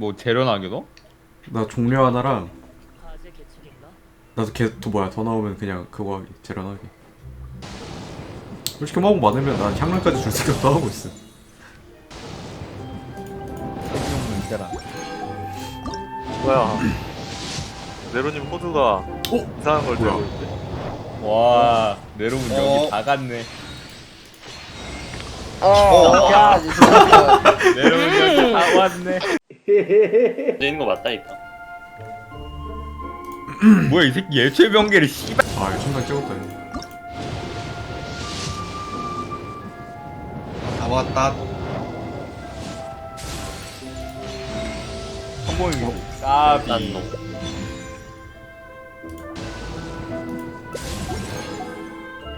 뭐 재련하기도? 나 종료 하나랑 나도 걔또 뭐야 더 나오면 그냥 그거 하기 재련하기 솔직히 마법 많으면 난 향락까지 줄 생각도 하고 있어 있잖아. 뭐야 네로님 호두가 이상한 걸 뭐야? 들고 있는데 와 내려온 여기 어. 다 갔네. 어, 야, 진짜. 내려온 여기 다 왔네. 있는 거 맞다니까. 뭐야 이 새끼 예체 병계를 씨발. 아 이거 천장 찍었다 이거 다 왔다. 성공이고. 까비. 난 너.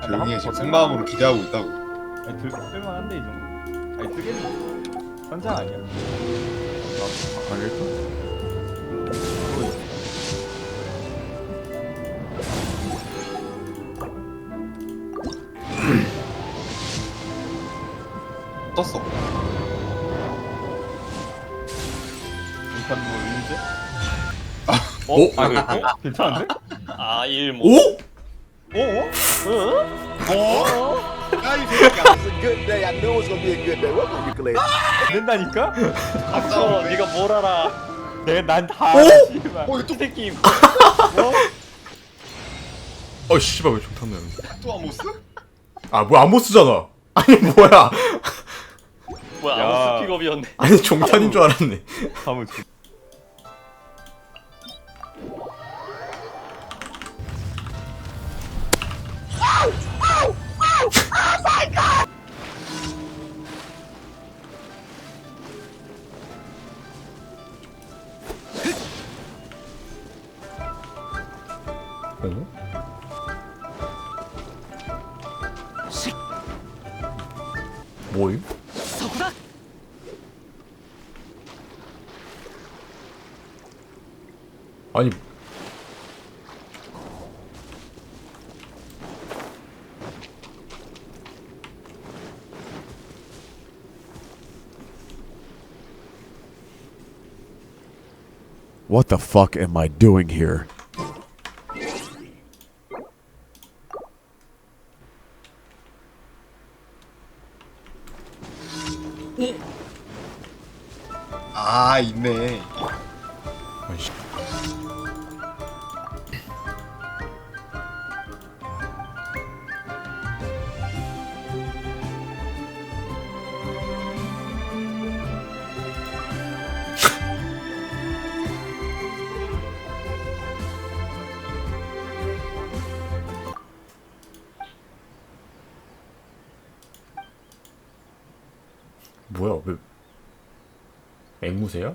조용히 해. 지금 속마음으로 기대하고 있다고. 아니 들 쓸만한데 이 정도. 아니 뜨겠네. 천장 아니야? 아 일단 떴어. 일단 뭐 인제? 어? 오? 아, 이거 어? 괜찮은데? 아, 일모. 오? 어? 어? 야, 이 새끼야. It's a good day. I knew it was gonna be a good day. Welcome, ukulele. 된다니까? 닥쳐, 네가 뭘 알아? 내가 난다 알아 씨발. 어, 이거 새끼. 어 씨발 왜 좋다네 또 아모스? 아 뭐야 아모스잖아 아니 뭐야 뭐야, 야. 아무 스픽업이었네. 아니 종탄인 줄 알았네 가면 Boy. What the fuck am I doing here? 아, 있네. 씨. 뭐야 왜 앵무새야?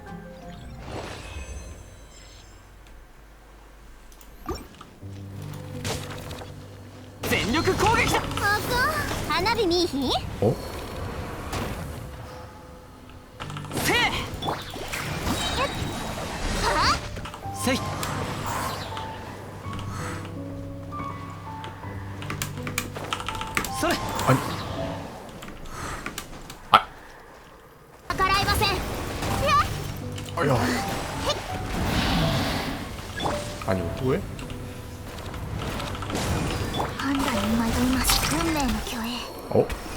花火見いひん 어? せいせいそれ 아니 아 逆らいません 아야 아니 이거 또 해? 判断に迷います運命の虚栄 Oh.